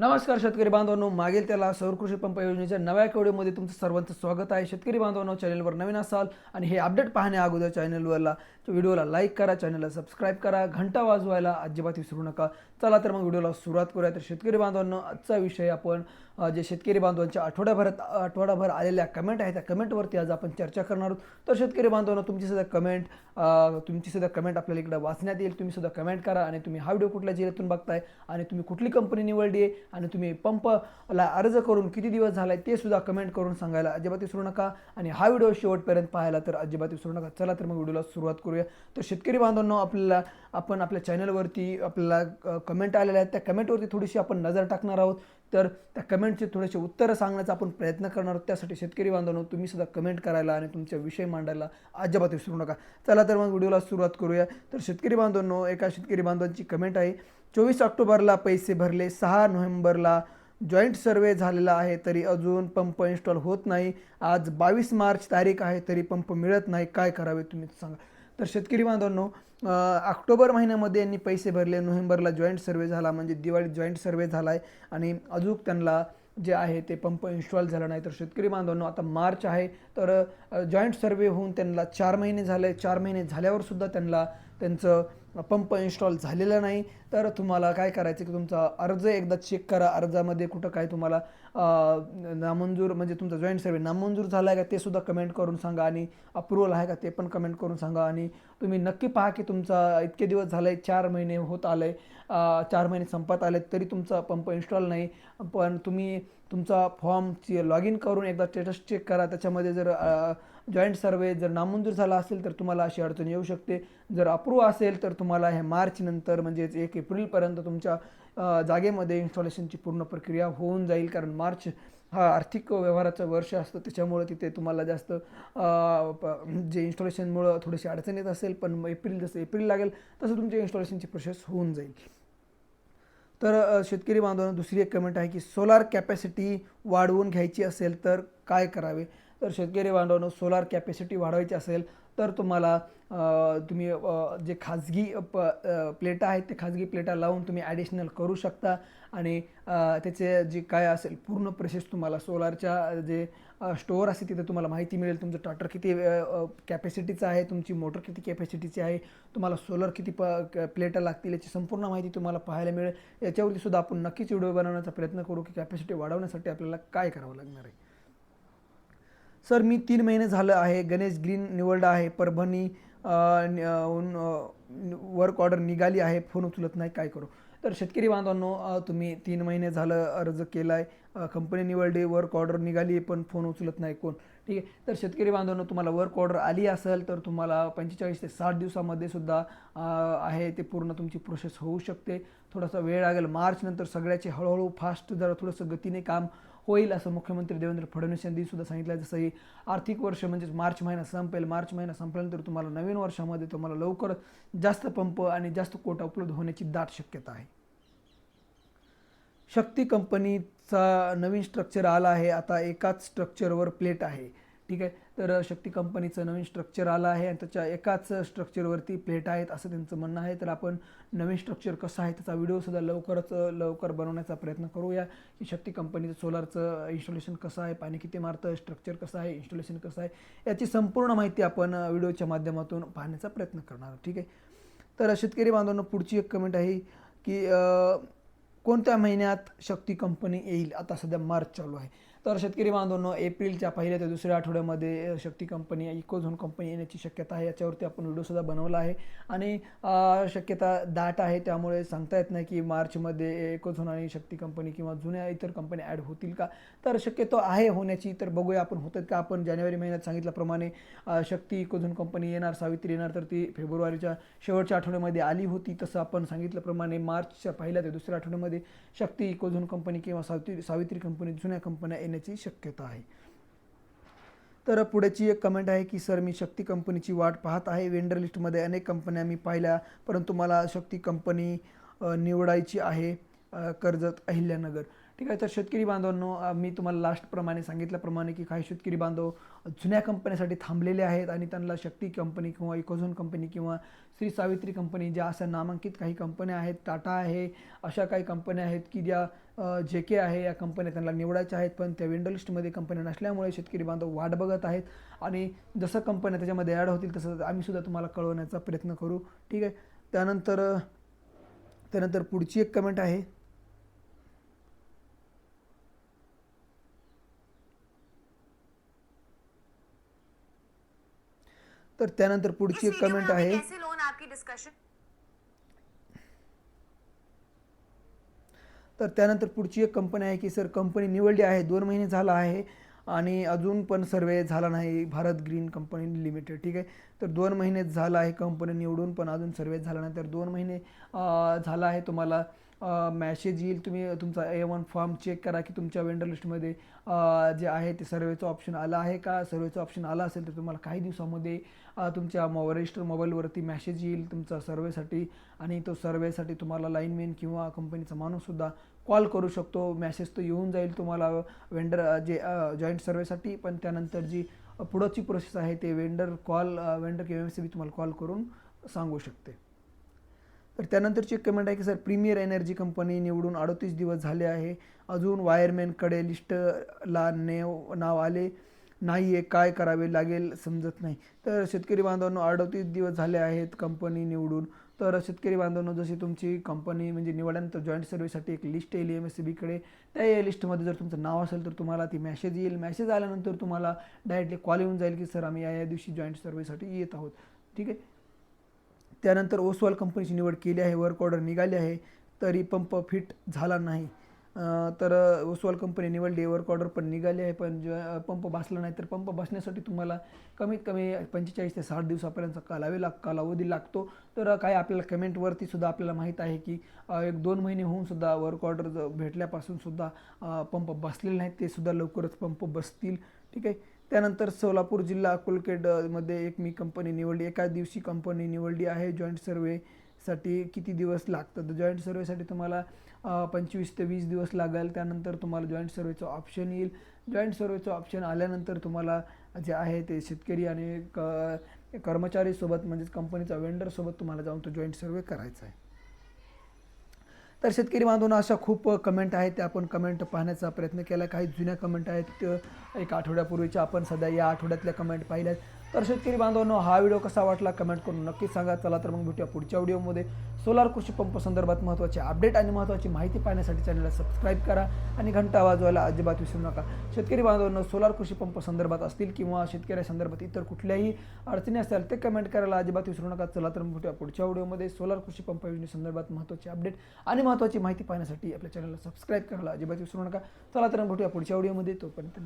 नमस्कार शेतकरी बांधवांनो. मागील त्याला सौर कृषी पंप योजनेच्या नव्या कवडीमध्ये तुमचं सर्वांचं स्वागत आहे. शेतकरी बांधवांनो चॅनलवर नवीन असाल आणि हे अपडेट पाहण्या अगोदर चॅनलवरला व्हिडिओला लाईक करा चॅनलला सबस्क्राईब करा घंटा वाजवायला अजिबात विसरू नका. चला तर मग व्हिडिओला सुरुवात करूया. तर शेतकरी बांधवांनो आजचा विषय आपण जे शेतकरी बांधवांच्या आठवड्याभरात आठवडाभर आलेल्या कमेंट आहेत त्या कमेंटवरती आज आपण चर्चा करणार आहोत. तर शेतकरी बांधवांनो तुमची सुद्धा कमेंट तुमची सुद्धा कमेंट आपल्याला इकडे वाचण्यात येईल. तुम्ही सुद्धा कमेंट करा आणि तुम्ही हा व्हिडिओ कुठल्या जिल्ह्यातून बघताय आणि तुम्ही कुठली कंपनी निवडली आहे आणि तुम्ही पंपला अर्ज करून किती दिवस झाला ते सुद्धा कमेंट करून सांगायला अजिबात विसरू नका. आणि हा व्हिडिओ शेवटपर्यंत पाहायला तर अजिबात विसरू नका. चला तर मग व्हिडिओला सुरुवात करूया. तर शेतकरी बांधवांनो आपल्याला आपण आपल्या चॅनलवरती आपल्याला कमेंट आलेल्या आहेत. त्या कमेंटवरती थोडीशी आपण नजर टाकणार आहोत. तर त्या कमेंटचे थोडेसे उत्तरं सांगण्याचा आपण प्रयत्न करणार आहोत. त्यासाठी शेतकरी बांधवांनो तुम्ही सुद्धा कमेंट करायला आणि तुमच्या विषय मांडायला अजिबात विसरू नका. चला तर मग व्हिडिओला सुरुवात करूया. तर शेतकरी बांधवांनो एका शेतकरी बांधवांची कमेंट आहे. चोवीस ऑक्टोबरला पैसे भरले. सहा नोव्हेंबरला जॉईंट सर्वे झालेला आहे तरी अजून पंप इन्स्टॉल होत नाही. आज बावीस मार्च तारीख आहे तरी पंप मिळत नाही. काय करावे तुम्ही सांगा. तर शेतकरी बांधवांनो ऑक्टोबर महिन्यामध्ये यांनी पैसे भरले. नोव्हेंबरला जॉईंट सर्वे झाला म्हणजे दिवाळीत जॉईंट सर्वे झाला आहे आणि अजून त्यांना जे आहे ते पंप इन्स्टॉल झाला नाही. तर शेतकरी बांधवांनो आता मार्च आहे. तर जॉईंट सर्वे होऊन त्यांना चार महिने झाले. चार महिने झाल्यावरसुद्धा त्यांना त्यांचं पंप इन्स्टॉल झालेला नाही. तर तुम्हाला काय करायचं की तुमचा अर्ज एकदा चेक करा. अर्जामध्ये कुठं काय तुम्हाला नामंजूर म्हणजे तुमचा जॉईंट सर्वे नामंजूर झाला आहे का ते सुद्धा कमेंट करून सांगा आणि अप्रुव्हल आहे का ते पण कमेंट करून सांगा. आणि तुम्ही नक्की पहा की तुमचा इतके दिवस झाले चार महिने होत आले चार महिने संपत आले तरी तुमचा पंप इन्स्टॉल नाही. पण तुम्ही तुमचा फॉर्मची लॉग इन करून एकदा स्टेटस चेक करा. त्याच्यामध्ये जर जॉईंट सर्वे जर नामंजूर झाला असेल तर तुम्हाला अशी अडचण येऊ शकते. जर अप्रूव्ह असेल तर तुम्हाला हे मार्चनंतर म्हणजेच एक एप्रिलपर्यंत तुमच्या जागेमध्ये इन्स्टॉलेशनची पूर्ण प्रक्रिया होऊन जाईल. कारण मार्च हा आर्थिक व्यवहाराचं वर्ष असतं. त्याच्यामुळे तिथे तुम्हाला जास्त जे इन्स्टॉलेशनमुळं थोडीशी अडचण येत असेल पण एप्रिल जसं एप्रिल लागेल तसं तुमच्या इन्स्टॉलेशनची प्रोसेस होऊन जाईल. तर शेतकरी बांधवांना दुसरी एक कमेंट आहे की सोलार कॅपॅसिटी वाढवून घ्यायची असेल तर काय करावे? तर शेतकरी बांधवांना सोलार कॅपॅसिटी वाढवायची असेल तर तुम्हाला तुम्ही जे खाजगी प प्लेटा आहेत ते खाजगी प्लेटा लावून तुम्ही ॲडिशनल करू शकता. आणि त्याचे जे काय असेल पूर्ण प्रोसेस तुम्हाला सोलारच्या जे स्टोअर असेल तिथे तुम्हाला माहिती मिळेल. तुमचं टाटर किती कॅपॅसिटीचं आहे तुमची मोटर किती कॅपॅसिटीची आहे तुम्हाला सोलर किती प प्लेटा लागतील याची संपूर्ण माहिती तुम्हाला पाहायला मिळेल. याच्यावरती सुद्धा आपण नक्कीच व्हिडिओ बनवण्याचा प्रयत्न करू की कॅपॅसिटी वाढवण्यासाठी आपल्याला काय करावं लागणार आहे. सर मी तीन महिने झालं आहे. गणेश ग्रीन निवडला आहे. परभणी वर्क ऑर्डर निघाली आहे फोन उचलत नाही काय करू? तर शेतकरी बांधवांनो तुम्ही तीन महिने झालं अर्ज केला आहे कंपनी निवडली वर्क ऑर्डर निघाली पण फोन उचलत नाही कोण. ठीक आहे? तर शेतकरी बांधवांनो तुम्हाला वर्क ऑर्डर आली असेल तर तुम्हाला पंचेचाळीस ते साठ दिवसामध्ये सुद्धा आहे ते पूर्ण तुमची प्रोसेस होऊ शकते. थोडासा वेळ लागेल. मार्च नंतर सगळ्याचे हळूहळू फास्ट जरा थोडंसं गतीने काम होईल असं मुख्यमंत्री देवेंद्र फडणवीस यांनी सुद्धा सांगितलं. आहे. जसं ही आर्थिक वर्ष म्हणजेच मार्च महिना संपेल मार्च महिना संपल्यानंतर तुम्हाला नवीन वर्षामध्ये तुम्हाला लवकर जास्त पंप आणि जास्त कोटा उपलब्ध होण्याची दाट शक्यता आहे. शक्ती कंपनीचा नवीन स्ट्रक्चर आला आहे. आता एकाच स्ट्रक्चरवर प्लेट आहे. ठीक आहे? तर शक्ती कंपनीचं नवीन स्ट्रक्चर आलं आहे आणि त्याच्या एकाच स्ट्रक्चरवरती प्लेट आहेत असं त्यांचं म्हणणं आहे. तर आपण नवीन स्ट्रक्चर कसं आहे त्याचा व्हिडिओसुद्धा लवकरच लवकर बनवण्याचा प्रयत्न करूया. की शक्ती कंपनीचं सोलारचं इन्स्टॉलेशन कसं आहे? पाणी किती मारतं? स्ट्रक्चर कसं आहे? इन्स्टॉलेशन कसं आहे? याची संपूर्ण माहिती आपण व्हिडिओच्या माध्यमातून पाहण्याचा प्रयत्न करणार आहोत. ठीक आहे? तर शेतकरी बांधवांना पुढची एक कमेंट आहे की कोणत्या महिन्यात शक्ती कंपनी येईल? आता सध्या मार्च चालू आहे. तर शेतकरी बांधवांनो एप्रिलच्या पहिल्या ते दुसऱ्या आठवड्यामध्ये शक्ती कंपनी इकोझोन कंपनी येण्याची शक्यता आहे. याच्यावरती आपण व्हिडिओसुद्धा बनवला आहे. आणि शक्यता दाट आहे. त्यामुळे सांगता येत नाही की मार्चमध्ये इकोझोन आणि शक्ती कंपनी किंवा जुन्या इतर कंपन्या ॲड होतील का? तर शक्यतो आहे होण्याची. तर बघूया आपण होतात का? आपण जानेवारी महिन्यात सांगितल्याप्रमाणे शक्ती इकोझोन कंपनी येणार सावित्री येणार तर ती फेब्रुवारीच्या शेवटच्या आठवड्यामध्ये आली होती. तसं आपण सांगितल्याप्रमाणे मार्चच्या पहिल्या ते दुसऱ्या आठवड्यामध्ये शक्ती इकोझोन कंपनी किंवा सावित्री सावित्री कंपनी जुन्या कंपन्या येण्याची शक्यता आहे. तर पुढेची एक कमेंट आहे की सर मी शक्ती कंपनीची वाट पाहत आहे. वेंडर लिस्टमध्ये अनेक कंपन्या मी पाहिल्या परंतु मला शक्ती कंपनी निवडायची आहे कर्जत अहिल्यानगर. ठीक आहे तर शेतकरी बांधवांनो मी तुम्हाला लास्टप्रमाणे सांगितल्याप्रमाणे की काही शेतकरी बांधव जुन्या कंपन्यासाठी थांबलेले आहेत आणि त्यांना शक्ती कंपनी किंवा इकोझोन कंपनी किंवा श्री सावित्री कंपनी ज्या अशा नामांकित काही कंपन्या आहेत टाटा आहे अशा काही कंपन्या आहेत की ज्या जे के आहे या कंपन्या त्यांना निवडायच्या आहेत पण त्या विंडो लिस्टमध्ये कंपन्या नसल्यामुळे शेतकरी बांधव वाट बघत आहेत आणि जसं कंपन्या त्याच्यामध्ये ॲड होतील तसं आम्ही सुद्धा तुम्हाला कळवण्याचा प्रयत्न करू. ठीक आहे त्यानंतर त्यानंतर पुढची एक कमेंट आहे. तर त्यानंतर पुढची एक कमेंट आहे. तर त्यानंतर पुढची एक कंपनी आहे की सर कंपनी निवडली आहे दोन महिने झाला आहे आणि अजून पण सर्वे झाला नाही भारत ग्रीन कंपनी लिमिटेड ठीक आहे? तर दोन महिने झाला आहे कंपनी निवडून पण अजून सर्वे झाला नाही. तर दोन महिने झाला आहे तुम्हाला मॅसेज येईल तुम्ही तुमचा ए वन फॉर्म चेक करा की तुमच्या वेंडर लिस्टमध्ये जे आहे ते सर्वेचं ऑप्शन आलं आहे का? सर्वेचं ऑप्शन आलं असेल तर तुम्हाला काही दिवसामध्ये तुमच्या मो रजिस्टर मोबाईलवरती मॅसेज येईल तुमचा सर्वेसाठी आणि तो सर्वेसाठी तुम्हाला लाईनमॅन किंवा कंपनीचा माणूससुद्धा कॉल करू शकतो. मॅसेज तर येऊन जाईल तुम्हाला वेंडर जे जॉईंट सर्वेसाठी पण त्यानंतर जी पुढची प्रोसेस आहे ते वेंडर कॉल वेंडर किंवा एम सी बी तुम्हाला कॉल करून सांगू शकते. तर त्यानंतरची एक कमेंट आहे की सर प्रीमियर एनर्जी कंपनी निवडून अडतीस दिवस झाले आहे. अजून वायरमॅनकडे लिस्टला नेव नाव आले नाही आहे काय करावे लागेल समजत नाही. तर शेतकरी बांधवांनो अडतीस दिवस झाले आहेत कंपनी निवडून. तर शेतकरी बांधवांनो जशी तुमची कंपनी म्हणजे निवडल्यानंतर जॉईंट सर्व्हिससाठी एक लिस्ट येईल एम एस सी बीकडे त्या या लिस्टमध्ये जर तुमचं नाव असेल तर तुम्हाला ती मॅसेज येईल. मॅसेज आल्यानंतर तुम्हाला डायरेक्टली कॉल येऊन जाईल की सर आम्ही या या दिवशी जॉईंट सर्व्हिससाठी येत आहोत. ठीक आहे? त्यानंतर ओसवाल कंपनीची निवड केली आहे वर्क ऑर्डर निघाली आहे तरी पंप फिट झाला नाही. तर ओसवाल कंपनी निवडली वर्क ऑर्डर पण निघाली आहे पण ज पंप बसला नाही तर पंप बसण्यासाठी तुम्हाला कमीत कमी पंचेचाळीस ते साठ दिवसापर्यंत कालावी लाग कालावधी लागतो. तर काही आपल्याला कमेंटवरती सुद्धा आपल्याला माहीत आहे की एक दोन महिने होऊन सुद्धा वर्क ऑर्डर भेटल्यापासून सुद्धा पंप बसलेले नाहीत ते सुद्धा लवकरच पंप बसतील. ठीक आहे? त्यानंतर सोलापूर जिल्हा अकोलकेडमध्ये एक मी कंपनी निवडली. एकाच दिवशी कंपनी निवडली आहे. जॉईंट सर्वेसाठी किती दिवस लागतात? जॉईंट सर्वेसाठी तुम्हाला पंचवीस ते वीस दिवस लागेल. त्यानंतर तुम्हाला जॉईंट सर्वेचं ऑप्शन येईल. जॉईंट सर्वेचं ऑप्शन आल्यानंतर तुम्हाला जे आहे ते शेतकरी आणि क कर्मचारीसोबत म्हणजेच कंपनीचा वेंडरसोबत तुम्हाला जाऊन तो जॉईंट सर्वे करायचा आहे. तर शेतकरी बांधवांना अशा खूप कमेंट आहेत. त्या आपण कमेंट पाहण्याचा प्रयत्न केला. काही जुन्या कमेंट आहेत. एक आठवड्यापूर्वीच्या आपण सध्या या आठवड्यातल्या कमेंट पाहिल्यात. तर शेतकरी बांधवांनो हा व्हिडिओ कसा वाटला कमेंट करून नक्की सांगा. चला तर मग भेटूया पुढच्या व्हिडिओमध्ये सोलार कृषी पंप संदर्भात महत्त्वाचे अपडेट आणि महत्त्वाची माहिती पाहण्यासाठी चॅनलला सबस्क्राईब करा आणि घंटा वाजवायला अजिबात विसरू नका. शेतकरी बांधवांनो सोलार कृषी पंप संदर्भात असतील किंवा शेतकऱ्या संदर्भात इतर कुठल्याही अडचणी असतील ते कमेंट करायला अजिबात विसरू नका. चला तर मग भेटूया पुढच्या व्हिडिओमध्ये सोलार कृषी पंप योजनेसंदर्भात महत्त्वाचे अपडेट आणि महत्त्वाची माहिती पाहण्यासाठी आपल्या चॅनलला सबस्क्राईब करायला अजिबात विसरू नका. चला तर मग भेटूया पुढच्या व्हिडिओमध्ये तोपर्यंत